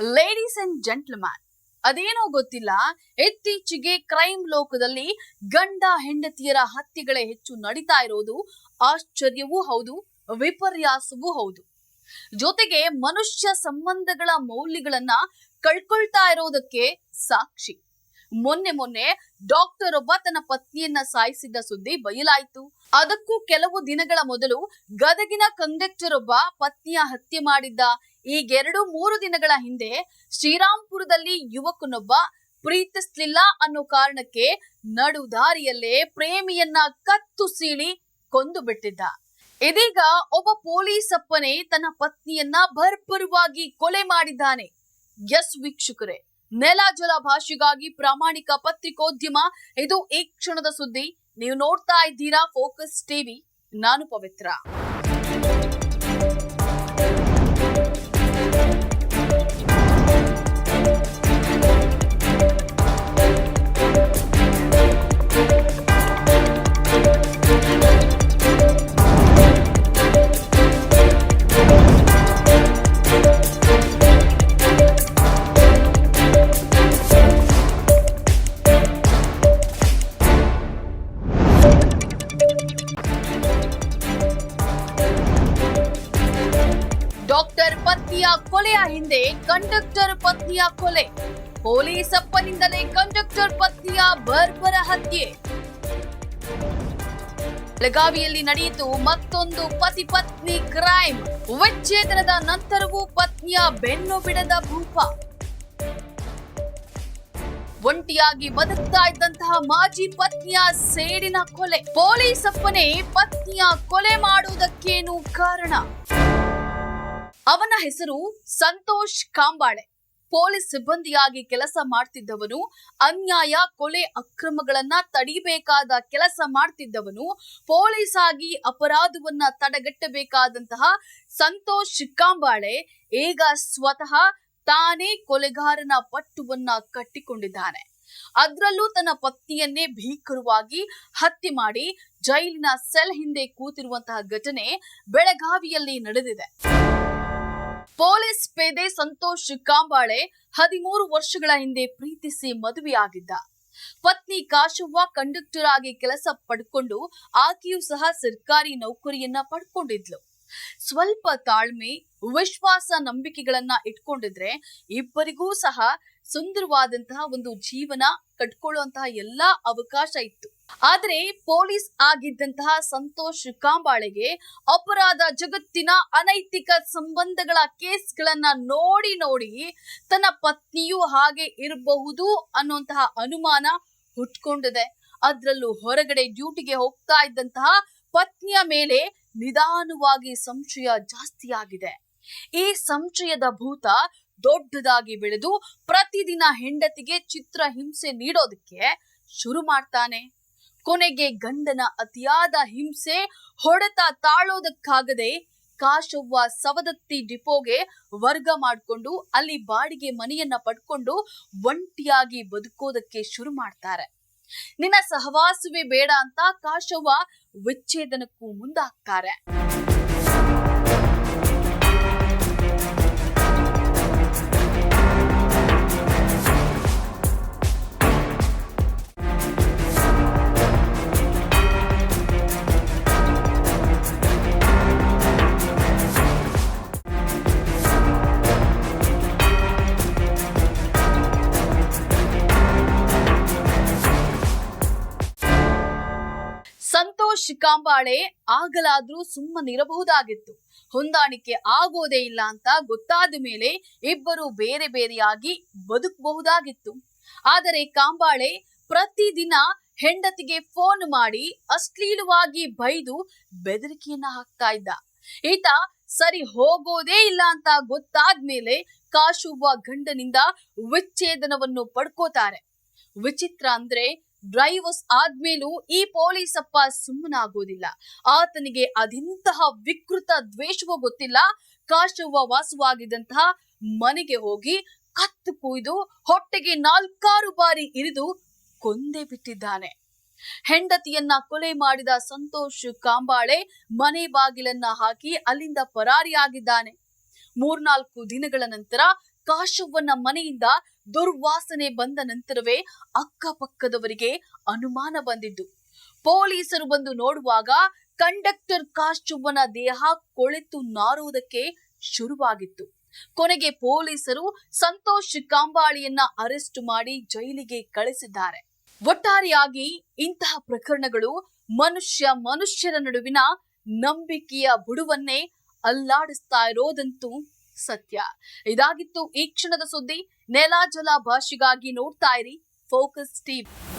Ladies and gentleman ಅದೇನೋ ಗೊತ್ತಿಲ್ಲ? ಇತ್ತೀಚೆಗೆ ಕ್ರೈಮ್ ಲೋಕದಲ್ಲಿ ಗಂಡ ಹೆಂಡತಿಯರ ಹತ್ಯೆಗಳೇ ಹೆಚ್ಚು ನಡೀತಾ ಇರೋದು ಆಶ್ಚರ್ಯವೂ ಹೌದು, ವಿಪರ್ಯಾಸವೂ ಹೌದು. ಜೊತೆಗೆ ಮನುಷ್ಯ ಸಂಬಂಧಗಳ ಮೌಲ್ಯಗಳನ್ನ ಕಳ್ಕೊಳ್ತಾ ಇರೋದಕ್ಕೆ ಸಾಕ್ಷಿ. ಮೊನ್ನೆ ಮೊನ್ನೆ ಡಾಕ್ಟರ್ ಒಬ್ಬ ತನ್ನ ಪತ್ನಿಯನ್ನ ಸಾಯಿಸಿದ್ದ ಸುದ್ದಿ ಬಯಲಾಯಿತು. ಅದಕ್ಕೂ ಕೆಲವು ದಿನಗಳ ಮೊದಲು ಗದಗಿನ ಕಂಡಕ್ಟರ್ ಒಬ್ಬ ಪತ್ನಿಯ ಹತ್ಯೆ ಮಾಡಿದ್ದ ಈಗೆರಡು ಮೂರು ದಿನಗಳ ಹಿಂದೆ ಶ್ರೀರಾಮ್ಪುರದಲ್ಲಿ ಯುವಕನೊಬ್ಬ ಪ್ರೀತಿಸ್ಲಿಲ್ಲ ಅನ್ನೋ ಕಾರಣಕ್ಕೆ ನಡು ದಾರಿಯಲ್ಲೇ ಪ್ರೇಮಿಯನ್ನ ಕತ್ತು ಸೀಳಿ ಕೊಂದು ಬಿಟ್ಟಿದ್ದ. ಇದೀಗ ಒಬ್ಬ ಪೊಲೀಸ್ ಅಪ್ಪನೇ ತನ್ನ ಪತ್ನಿಯನ್ನ ಭರ್ಭರವಾಗಿ ಕೊಲೆ ಮಾಡಿದ್ದಾನೆ. ಎಸ್ ವೀಕ್ಷಕರೇ, ನೆಲ ಜಲ ಭಾಷೆಗಾಗಿ ಪ್ರಾಮಾಣಿಕ ಪತ್ರಿಕೋದ್ಯಮ, ಇದು ಈ ಕ್ಷಣದ ಸುದ್ದಿ. ನೀವು ನೋಡ್ತಾ ಇದ್ದೀರಾ ಫೋಕಸ್ ಟಿವಿ, ನಾನು ಪವಿತ್ರ. ಕೊಲೆಯ ಹಿಂದೆ ಕಂಡಕ್ಟರ್ ಪತ್ನಿಯ ಕೊಲೆ. ಪೊಲೀಸ್ ಅಪ್ಪನಿಂದಲೇ ಕಂಡಕ್ಟರ್ ಪತ್ನಿಯ ಬರ್ಬರ ಹತ್ಯೆ. ಬೆಳಗಾವಿಯಲ್ಲಿ ನಡೆಯಿತು ಮತ್ತೊಂದು ಪತಿ ಪತ್ನಿ ಕ್ರೈಮ್. ವಿಚ್ಛೇದನದ ನಂತರವೂ ಪತ್ನಿಯ ಬೆನ್ನು ಬಿಡದ ಭೂಪ. ಒಂಟಿಯಾಗಿ ಬದುಕ್ತಾ ಇದ್ದಂತಹ ಮಾಜಿ ಪತ್ನಿಯ ಸೇಡಿನ ಕೊಲೆ. ಪೊಲೀಸ್ ಅಪ್ಪನೇ ಪತ್ನಿಯ ಕೊಲೆ ಮಾಡುವುದಕ್ಕೇನು ಕಾರಣ? ಅವನ ಹೆಸರು ಸಂತೋಷ್ ಕಾಂಬಾಳೆ. ಪೊಲೀಸ್ ಸಿಬ್ಬಂದಿಯಾಗಿ ಕೆಲಸ ಮಾಡ್ತಿದ್ದವನು, ಅನ್ಯಾಯ, ಕೊಲೆ ಅಕ್ರಮಗಳನ್ನ ತಡಿಬೇಕಾದ ಕೆಲಸ ಮಾಡ್ತಿದ್ದವನು ಪೊಲೀಸ್ ಆಗಿ ಅಪರಾಧವನ್ನ ತಡೆಗಟ್ಟಬೇಕಾದಂತಹ ಸಂತೋಷ್ ಕಾಂಬಾಳೆ ಈಗ ಸ್ವತಃ ತಾನೇ ಕೊಲೆಗಾರನ ಪಟ್ಟುವನ್ನ ಕಟ್ಟಿಕೊಂಡಿದ್ದಾನೆ. ಅದ್ರಲ್ಲೂ ತನ್ನ ಪತ್ನಿಯನ್ನೇ ಭೀಕರವಾಗಿ ಹತ್ಯೆ ಮಾಡಿ ಜೈಲಿನ ಸೆಲ್ ಹಿಂದೆ ಕೂತಿರುವಂತಹ ಘಟನೆ ಬೆಳಗಾವಿಯಲ್ಲಿ ನಡೆದಿದೆ. ಪೊಲೀಸ್ ಪೇದೆ ಸಂತೋಷ್ ಕಾಂಬಾಳೆ ಹದಿಮೂರು ವರ್ಷಗಳ ಹಿಂದೆ ಪ್ರೀತಿಸಿ ಮದುವೆಯಾಗಿದ್ದ. ಪತ್ನಿ ಕಾಶವ್ವ ಕಂಡಕ್ಟರ್ ಆಗಿ ಕೆಲಸ ಪಡ್ಕೊಂಡು ಆಕೆಯೂ ಸಹ ಸರ್ಕಾರಿ ನೌಕರಿಯನ್ನ ಪಡ್ಕೊಂಡಿದ್ಲು. ಸ್ವಲ್ಪ ತಾಳ್ಮೆ, ವಿಶ್ವಾಸ, ನಂಬಿಕೆಗಳನ್ನ ಇಟ್ಕೊಂಡಿದ್ರೆ ಇಬ್ಬರಿಗೂ ಸಹ ಸುಂದರವಾದಂತಹ ಒಂದು ಜೀವನ ಕಟ್ಕೊಳ್ಳುವಂತಹ ಎಲ್ಲಾ ಅವಕಾಶ ಇತ್ತು. ಆದರೆ ಪೊಲೀಸ್ ಆಗಿದ್ದಂತಹ ಸಂತೋಷ್ ಕಾಂಬಾಳೆಗೆ ಅಪರಾಧ ಜಗತ್ತಿನ ಅನೈತಿಕ ಸಂಬಂಧಗಳ ಕೇಸ್ಗಳನ್ನ ನೋಡಿ ನೋಡಿ ತನ್ನ ಪತ್ನಿಯೂ ಹಾಗೆ ಇರಬಹುದು ಅನ್ನುವಂತಹ ಅನುಮಾನ ಹುಟ್ಕೊಂಡಿದೆ. ಅದ್ರಲ್ಲೂ ಹೊರಗಡೆ ಡ್ಯೂಟಿಗೆ ಹೋಗ್ತಾ ಇದ್ದಂತಹ ಪತ್ನಿಯ ಮೇಲೆ ನಿಧಾನವಾಗಿ ಸಂಶಯ ಜಾಸ್ತಿಯಾಗಿದೆ. ಈ ಸಂಶಯದ ಭೂತ ದೊಡ್ಡದಾಗಿ ಬೆಳೆದು ಪ್ರತಿದಿನ ಹೆಂಡತಿಗೆ ಚಿತ್ರ ಹಿಂಸೆ ನೀಡೋದಕ್ಕೆ ಶುರು ಮಾಡ್ತಾನೆ. ಕೊನೆಗೆ ಗಂಡನ ಅತಿಯಾದ ಹಿಂಸೆ ಹೊಡೆತ ತಾಳೋದಕ್ಕಾಗದೆ ಕಾಶವ್ವ ಸವದತ್ತಿ ಡಿಪೋಗೆ ವರ್ಗ ಮಾಡಿಕೊಂಡು ಅಲ್ಲಿ ಬಾಡಿಗೆ ಮನೆಯನ್ನ ಪಡ್ಕೊಂಡು ಒಂಟಿಯಾಗಿ ಬದುಕೋದಕ್ಕೆ ಶುರು ಮಾಡ್ತಾರೆ. ನಿನ್ನ ಸಹವಾಸವೇ ಬೇಡ ಅಂತ ಕಾಶವ್ವ ವಿಚ್ಛೇದನಕ್ಕೂ ಮುಂದಾಗ್ತಾರೆ. ಕಾಂಬಾಳೆ ಆಗಲಾದ್ರೂ ಸುಮ್ಮನಿರಬಹುದಾಗಿತ್ತು ಹೊಂದಾಣಿಕೆ ಆಗೋದೇ ಇಲ್ಲ ಅಂತ ಗೊತ್ತಾದ ಮೇಲೆ ಇಬ್ಬರು ಬೇರೆ ಬೇರೆಯಾಗಿ ಬದುಕಬಹುದಾಗಿತ್ತು. ಆದರೆ ಕಾಂಬಾಳೆ ಪ್ರತಿದಿನ ಹೆಂಡತಿಗೆ ಫೋನ್ ಮಾಡಿ ಅಶ್ಲೀಲವಾಗಿ ಬೈದು ಬೆದರಿಕೆಯನ್ನ ಹಾಕ್ತಾ ಇದ್ದ. ಈತ ಸರಿ ಹೋಗೋದೇ ಇಲ್ಲ ಅಂತ ಗೊತ್ತಾದ್ಮೇಲೆ ಕಾಶುವ ಗಂಡನಿಂದ ವಿಚ್ಛೇದನವನ್ನು ಪಡ್ಕೋತಾರೆ. ವಿಚಿತ್ರ ಅಂದ್ರೆ ಡ್ರೈವರ್ಸ್ ಆದ್ಮೇಲೂ ಈ ಪೊಲೀಸಪ್ಪ ಸುಮ್ಮನಾಗೋದಿಲ್ಲ. ಆತನಿಗೆ ಅದಿಂತಹ ವಿಕೃತ ದ್ವೇಷವೋ ಗೊತ್ತಿಲ್ಲ. ಕಾಶವ್ವ ವಾಸವಾಗಿದ್ದಂತಹ ಮನೆಗೆ ಹೋಗಿ ಕತ್ತು ಕುಯ್ದು ಹೊಟ್ಟೆಗೆ ನಾಲ್ಕಾರು ಬಾರಿ ಇರಿದು ಕೊಂದೇ ಬಿಟ್ಟಿದ್ದಾನೆ. ಹೆಂಡತಿಯನ್ನ ಕೊಲೆ ಮಾಡಿದ ಸಂತೋಷ್ ಕಾಂಬಾಳೆ ಮನೆ ಬಾಗಿಲನ್ನ ಹಾಕಿ ಅಲ್ಲಿಂದ ಪರಾರಿಯಾಗಿದ್ದಾನೆ. ಮೂರ್ನಾಲ್ಕು ದಿನಗಳ ನಂತರ ಕಾಶವ್ವನ ಮನೆಯಿಂದ ದುರ್ವಾಸನೆ ಬಂದ ನಂತರವೇ ಅಕ್ಕಪಕ್ಕದವರಿಗೆ ಅನುಮಾನ ಬಂದಿದ್ದು. ಪೊಲೀಸರು ಬಂದು ನೋಡುವಾಗ ಕಂಡಕ್ಟರ್ ಕಾಶವ್ವನ ದೇಹ ಕೊಳೆತು ನಾರುವುದಕ್ಕೆ ಶುರುವಾಗಿತ್ತು. ಕೊನೆಗೆ ಪೊಲೀಸರು ಸಂತೋಷ್ ಕಾಂಬಾಳಿಯನ್ನ ಅರೆಸ್ಟ್ ಮಾಡಿ ಜೈಲಿಗೆ ಕಳಿಸಿದ್ದಾರೆ. ಒಟ್ಟಾರೆಯಾಗಿ ಇಂತಹ ಪ್ರಕರಣಗಳು ಮನುಷ್ಯ ಮನುಷ್ಯರ ನಡುವಿನ ನಂಬಿಕೆಯ ಬುಡುವನ್ನೇ ಅಲ್ಲಾಡಿಸ್ತಾ ಇರೋದಂತೂ ಸತ್ಯ. ಇದಾಗಿತ್ತು ಈ ಕ್ಷಣದ ಸುದ್ದಿ. ನೆಲ ಜಲ ಭಾಷೆಗಾಗಿ ನೋಡ್ತಾ ಇರಿ. Focus TV